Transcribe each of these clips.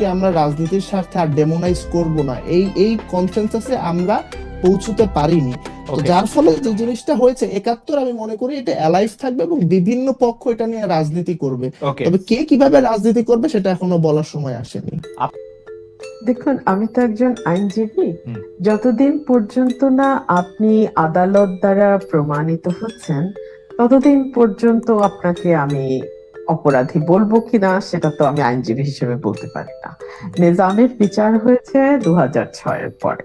আমরা রাজনীতির স্বার্থে আর ডেমোনাইজ করব না এই এই কনসেনসাসে আমরা পৌঁছতে পারিনি। যার ফলে যে জিনিসটা হয়েছে একাত্তর আমি মনে করি এটা অ্যালাইভ থাকবে এবং বিভিন্ন পক্ষ এটা নিয়ে রাজনীতি করবে। ওকে তবে কে কীভাবে রাজনীতি করবে সেটা এখনও বলার সময় আসেনি। দেখুন আমি তো একজন আইনজীবী। যতদিন পর্যন্ত না আপনি আদালত দ্বারা প্রমাণিত হচ্ছেন ততদিন পর্যন্ত আপনাকে আমি অপরাধী বলব কিনা, সেটা তো আমি আইনজীবী হিসেবে বলতে পারি না। নিজামের বিচার হয়েছে দু হাজার ছয়ের পরে।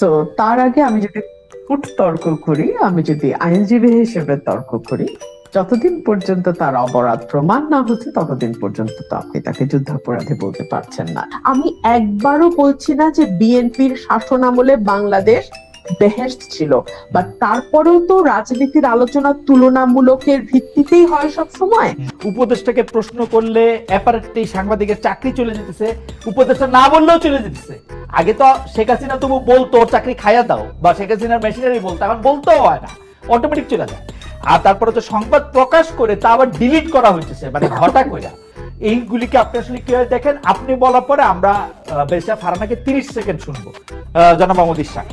তো তার আগে আমি যদি ফুট তর্ক করি, আমি যদি আইনজীবী হিসেবে তর্ক করি, যতদিন পর্যন্ত তার অপরাধ প্রমাণ না হচ্ছে, ততদিন পর্যন্ত তো আপনি তাকে যুদ্ধাপরাধী বলতে পারছেন না। আমি একবারও বলছি না যে বিএনপির শাসন আমলে বাংলাদেশ বেহেস্ট ছিল। বা তারপরেও তো রাজনীতির আলোচনা তুলনামূলকের ভিত্তিতেই হয় সব সময় উপদেষ্টাকে প্রশ্ন করলে অ্যাপারেটলি সাংবাদিকের চাকরি চলে যেতেছে, উপদেষ্টা না বললেও চলে যেতেছে। আগে তো শেখ হাসিনা তবু বলতো, চাকরি খাইয়া দাও বা শেখ হাসিনার মেশিনারি বলতো, এখন বলতেও হয় না। অটোমেটিক চলে যায়। আর তারপরে তো সংবাদ প্রকাশ করে তা আবার ডিলিট করা হইতেছে মানে ঘটা কইরা। এইগুলিকে আপনি আসলে কীভাবে দেখেন? আপনি বলার পরে আমরা বেশা ফারানাকে তিরিশ সেকেন্ড শুনব। জনাব মোহাম্মদ ইশাক।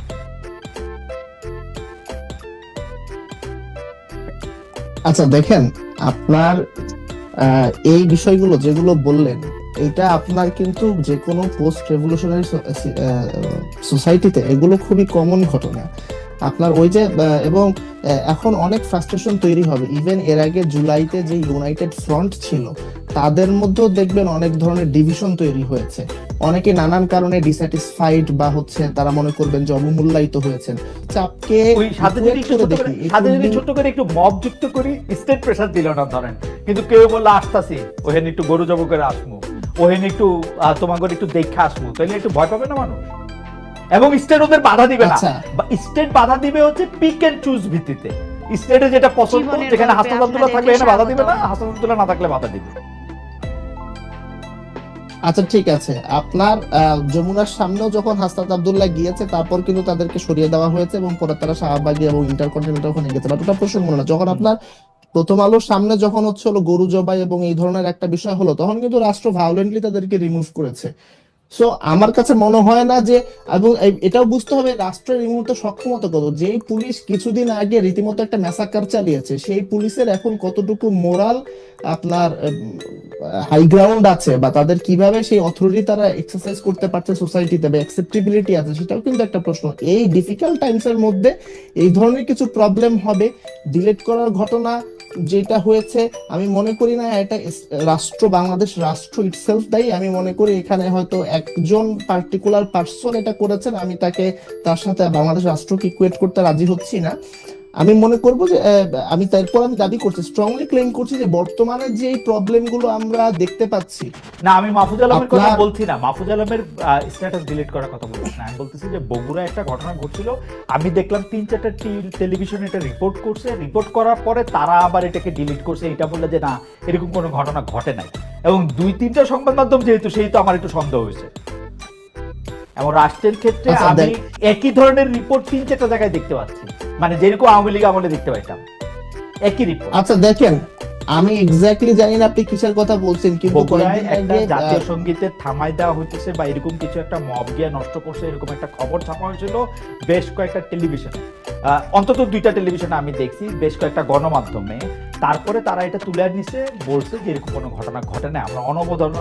আচ্ছা দেখেন, আপনার এই বিষয়গুলো যেগুলো বললেন, এটা আপনার কিন্তু যে কোনো পোস্ট রেভলিউশনারি সোসাইটিতে এগুলো খুবই কমন ঘটনা। আপনার ওই যে এবং এখন অনেক ফ্রাস্ট্রেশন তৈরি হবে। ইভেন এর আগে জুলাইতে যে ইউনাইটেড ফ্রন্ট ছিল তাদের মধ্যেও দেখবেন অনেক ধরনের ডিভিশন তৈরি হয়েছে। অনেকে নানান কারণে ডিস্যাটিসফাইড বা হচ্ছে তারা মনে করবেন যে অবমূল্যায়িত হয়েছেন। চাপকে ওই সাথে যদি সাথে যদি ছোট করে একটু মব যুক্ত করি স্টেট প্রেসার দিল না ধরেন। কিন্তু কেউ বলল আসতাছি। ওহেন একটু গরু জব করে আসব ওহেন একটু তোমাকে একটু দেখে আসব তাহলে একটু ভয় পাবে না মানুষ? এবং স্টেট ওদের বাধা দিবে না। আচ্ছা। স্টেট বাধা দিবে হচ্ছে পিক এন্ড চুজ ভিত্তিতে। স্টেটে যেটা পছন্দ যেখানে হাসান আব্দুল্লাহ থাকবে এখানে বাধা দিবে না। হাসান আব্দুল্লাহ না থাকলে বাধা দিবে। আচ্ছা ঠিক আছে। আপনার যমুনার সামনেও যখন হাসনাত আব্দুল্লাহ গিয়েছে তারপর কিন্তু তাদেরকে সরিয়ে দেওয়া হয়েছে এবং পরে তারা শাহবাগী এবং ইন্টারকন্টিনেন্টাল ওখানে গেছে। ওটা প্রসঙ্গ না। যখন আপনার প্রথম আলোর সামনে যখন হচ্ছে হলো গরু জবাই এবং এই ধরনের একটা বিষয় হলো তখন কিন্তু রাষ্ট্র ভায়োলেন্টলি তাদেরকে রিমুভ করেছে। সো আমার কাছে মনে হয় না যে, এবং এটাও বুঝতে হবে, রাষ্ট্রের এই মুহূর্তে সক্ষমতা কত? যেই পুলিশ কিছুদিন আগে রীতিমতো একটা ম্যাসাকার চালিয়েছে, সেই পুলিশের এখন কতটুকু মোরাল আপনার হাই গ্রাউন্ড আছে বা তাদের কীভাবে সেই অথরিটি তারা এক্সারসাইজ করতে পারছে সোসাইটিতে বা অ্যাকসেপ্টেবিলিটি আছে, সেটাও কিন্তু একটা প্রশ্ন। এই ডিফিকাল্ট টাইমস এর মধ্যে এই ধরনের কিছু প্রবলেম হবে ডিলেট করার ঘটনা যেটা হয়েছে, আমি মনে করি না এটা রাষ্ট্র, বাংলাদেশ রাষ্ট্র ইটসেলফ দায়ী, আমি মনে করি এখানে হয়তো একজন পার্টিকুলার পার্সন এটা করেছেন, আমি তাকে তার সাথে বাংলাদেশ রাষ্ট্রকে ইকুয়েট করতে রাজি হচ্ছি না। আমি মনে করব যে আমি তারপর আমি দাবি করছি স্ট্রংলি ক্লেম করছি যে বর্তমানে যে এই প্রবলেমগুলো আমরা দেখতে পাচ্ছি না আমি মাহফুজ আলমের কথা বলছি না। মাহফুজ আলমের স্ট্যাটাস ডিলিট করার কথা বলছি না। আমি বলতেছি যে বগুড়া একটা ঘটনা ঘটছিল। আমি দেখলাম তিন চারটা টেলিভিশন এটা রিপোর্ট করছে। রিপোর্ট করার পরে তারা আবার এটাকে ডিলিট করছে। এটা বললে যে না এরকম কোনো ঘটনা ঘটে নাই। এবং দুই তিনটা সংবাদ মাধ্যম যেহেতু সেই তো আমার একটু সন্দেহ হয়েছে। এবং রাষ্ট্রের ক্ষেত্রে আচ্ছা, আমি একই ধরনের রিপোর্ট তিন চারটা জায়গায় দেখতে পাচ্ছি। মানে যেরকম আওয়ামী লীগ আমলে দেখতে পাইতাম। একই রিপোর্ট আচ্ছা দেখেন আমি এক্স্যাক্টলি জানি না আপনি কিসের কথা বলছেন কিন্তু একটা জাতীয় আহ, সঙ্গীতের থামাই দেওয়া হইতেছে বা এরকম কিছু একটা মব গিয়ে নষ্ট করছে এরকম একটা খবর ছাপা হয়েছিল বেশ কয়েকটা টেলিভিশন অন্তত দুইটা টেলিভিশনে আমি দেখছি বেশ কয়েকটা গণমাধ্যমে। তারপরে তারা এটা তুলে নিছে বলছে যে এরকম কোনো ঘটনা ঘটে না আমরা অনবধান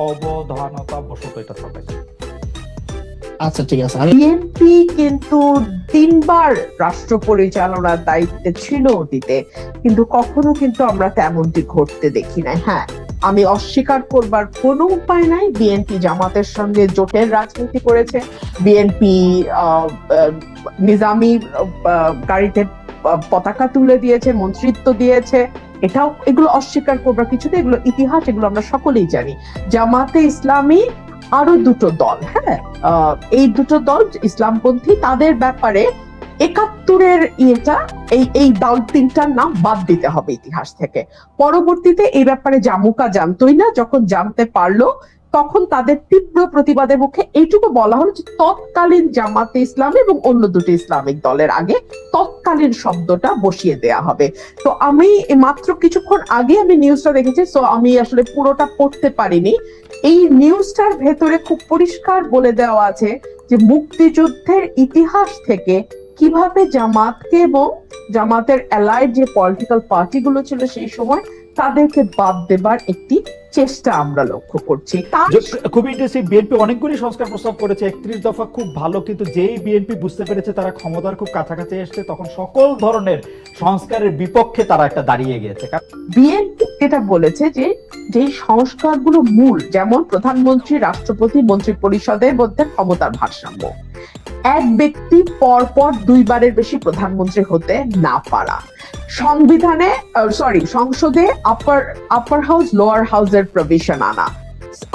অনবধানতা বশত এটা ছাপাইছি আচ্ছা ঠিক আছে। বিএনপি কিন্তু তিনবার রাষ্ট্র পরিচালনার দায়িত্বে ছিল অতীতে, কিন্তু কখনো কিন্তু আমরা তেমনটি ঘটতে দেখি নাই। হ্যাঁ আমি অস্বীকার করবার কোনো উপায় নাই। বিএনপি জামাতের সঙ্গে জোটের রাজনীতি করেছে। বিএনপি নিজামি গাড়িতে পতাকা তুলে দিয়েছে, মন্ত্রিত্ব দিয়েছে। এটাও, এগুলো অস্বীকার করবার কিছুতে এগুলো ইতিহাস, এগুলো আমরা সকলেই জানি। জামাতে ইসলামী আরও দুটো দল হ্যাঁ? এই দুটো দল ইসলামপন্থী, তাদের ব্যাপারে একাত্তরের ইয়েটা, এই এই দল তিনটার নাম বাদ দিতে হবে ইতিহাস থেকে। পরবর্তীতে এই ব্যাপারে জামুকা জানতোই না, যখন জানতে পারল, তখন তাদের তীব্র প্রতিবাদের মুখে এইটুকু বলা হলো যে তৎকালীন জামাতে ইসলাম এবং অন্য দুটি ইসলামিক দলের আগে তৎকালীন শব্দটা বসিয়ে দেয়া হবে। তো আমি মাত্র কিছুক্ষণ আগে আমি নিউজটা দেখেছি সো আমি আসলে পুরোটা পড়তে পারিনি। এই নিউজটার ভেতরে খুব পরিষ্কার বলে দেওয়া আছে যে মুক্তিযুদ্ধের ইতিহাস থেকে কীভাবে জামাতকে এবং জামাতের অ্যালাইড যে পলিটিক্যাল পার্টিগুলো ছিল সেই সময় তাদেরকে বাদ দেবার একটি চেষ্টা আমরা লক্ষ্য করছি। খুবই ইন্টারেস্টিং বিএনপি অনেকগুলি সংস্কার প্রস্তাব করেছে একত্রিশ দফা খুব ভালো কিন্তু যেই বিএনপি বুঝতে পেরেছে তারা ক্ষমতার খুব কাছাকাছি এসছে তখন সকল ধরনের সংস্কারের বিপক্ষে তারা একটা দাঁড়িয়ে গিয়েছে। বিএনপি এটা বলেছে যে যে সংস্কারগুলো মূল যেমন প্রধানমন্ত্রী রাষ্ট্রপতি মন্ত্রী পরিষদের মধ্যে ক্ষমতার ভারসাম্য এক ব্যক্তি পরপর দুইবারের বেশি প্রধানমন্ত্রী হতে না পারা। সংবিধানে সরি সংসদে আপার আপার হাউস লোয়ার হাউসের প্রভিশন আনা।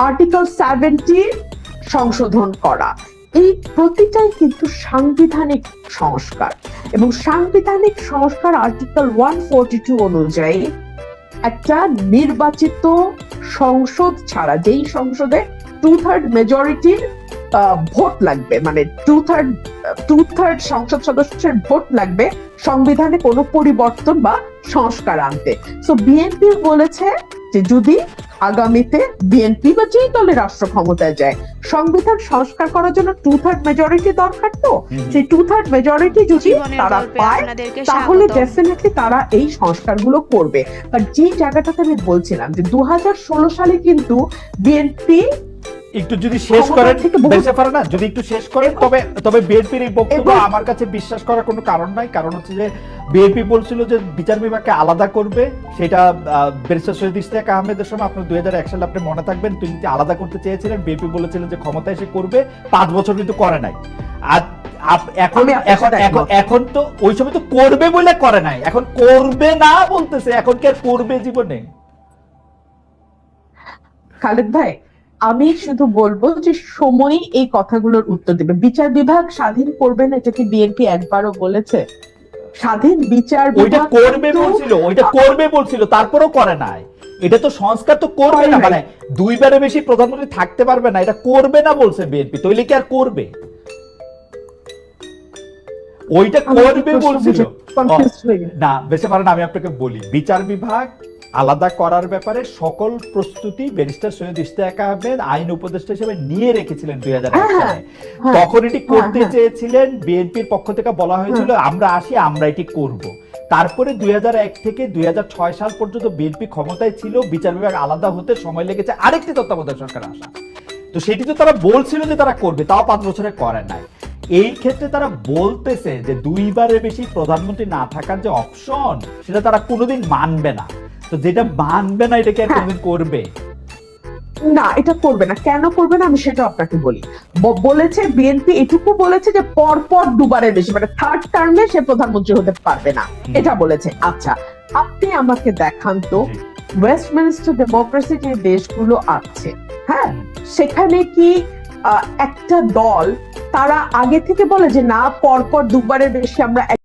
আর্টিকেল সেভেন্টি সংশোধন করা। এই প্রতিটাই কিন্তু সাংবিধানিক সংস্কার। এবং সাংবিধানিক সংস্কার আর্টিকেল ওয়ান ফোরটি টু অনুযায়ী একটা নির্বাচিত সংসদ ছাড়া, যেই সংসদে টু থার্ড মেজরিটির ভোট লাগবে মানে টু থার্ড টু থার্ড সংসদ সদস্যের ভোট লাগবে সংবিধানে কোনো পরিবর্তন বা সংস্কার আনতে। সো বিএনপি বলেছে যে যদি আগামীতে বিএনপি বা যেই দলে রাষ্ট্র ক্ষমতায় যায় সংবিধান সংস্কার করার জন্য টু থার্ড মেজরিটি দরকার তো? সেই টু থার্ড মেজরিটি যদি তারা পায় তাহলে ডেফিনেটলি তারা এই সংস্কারগুলো করবে। আর যে জায়গাটাতে আমি বলছিলাম যে দু হাজার ষোলো সালে কিন্তু বিএনপি একটু যদি শেষ করেন বেঁচে পারে না। যদি একটু শেষ করেন তবে তবে বিএনপির এই বক্তব্য আমার কাছে বিশ্বাস করার কোনো কারণ নাই। কারণ হচ্ছে যে বিএনপি বলছিল যে বিচার বিভাগকে আলাদা করবে। সেটা ব্যারিস্টার শহীদ ইশতিয়াক আহমেদের সময় আপনার দুই হাজার এক সালে আপনি মনে থাকবেন তিনি আলাদা করতে চেয়েছিলেন বিএনপি বলেছিলেন যে ক্ষমতা এসে করবে পাঁচ বছর কিন্তু করে নাই। আর এখন এখন এখন এখন তো ওই সময় তো করবে বলে করে নাই। এখন করবে না বলতেছে এখন কি আর করবে জীবনে? খালেদ ভাই আমি শুধু বলব যে সময়ই এই কথাগুলোর উত্তর দেবে। বিচার বিভাগ স্বাধীন করবে না এটা কি বিএনপি একবারও বলেছে? স্বাধীন বিচার ওইটা করবে বলছিল ওইটা করবে বলছিল তারপরেও করে নাই। এটা তো সংস্কার তো করবে না মানে দুইবারে বেশি প্রধানমন্ত্রী থাকতে পারবে না এটা করবে না বলছে বিএনপি তৈলে কি আর করবে? ওইটা করবে বলছিল। না বেশি পারেন আমি আপনাকে বলি বিচার বিভাগ আলাদা করার ব্যাপারে সকল প্রস্তুতি ব্যারিস্টার সৈয়দ ইশতিয়াক আহমেদ আইন উপদেষ্টা হিসেবে নিয়ে রেখেছিলেন দুই হাজার হ্যাঁ, সালে। হ্যাঁ, তখন এটি করতে হ্যাঁ। চেয়েছিলেন বিএনপির পক্ষ থেকে বলা হয়েছিল আমরা আসি আমরা এটি করব। তারপরে দুই থেকে দুই সাল পর্যন্ত বিএনপি ক্ষমতায় ছিল বিচার বিভাগ আলাদা হতে সময় লেগেছে আরেকটি তত্ত্বাবধায়ক সরকার আসা তো সেটি তো তারা বলছিল যে তারা করবে তাও পাঁচ বছরে করে নাই। এই ক্ষেত্রে তারা বলতেছে যে দুইবারের বেশি প্রধানমন্ত্রী না থাকার যে অপশন সেটা তারা কোনোদিন মানবে না। তো যেটা মানবে না এটাকে হ্যাঁ। কোনোদিন করবে? না এটা করবে না। কেন করবে না আমি সেটা আপনাকে বলি। বলেছে বিএনপি এটুকু বলেছে যে পর পর দুবারের বেশি মানে থার্ড টার্মে সে প্রধানমন্ত্রী হতে পারবে না। এটা বলেছে। আচ্ছা আপনি আমাকে দেখান তো। ওয়েস্টমিনিস্টার ডেমোক্রেসি যে দেশগুলো আছে হ্যাঁ সেখানে কি একটা দল তারা আগে থেকে বলে যে না পরপর দুবারের বেশি আমরা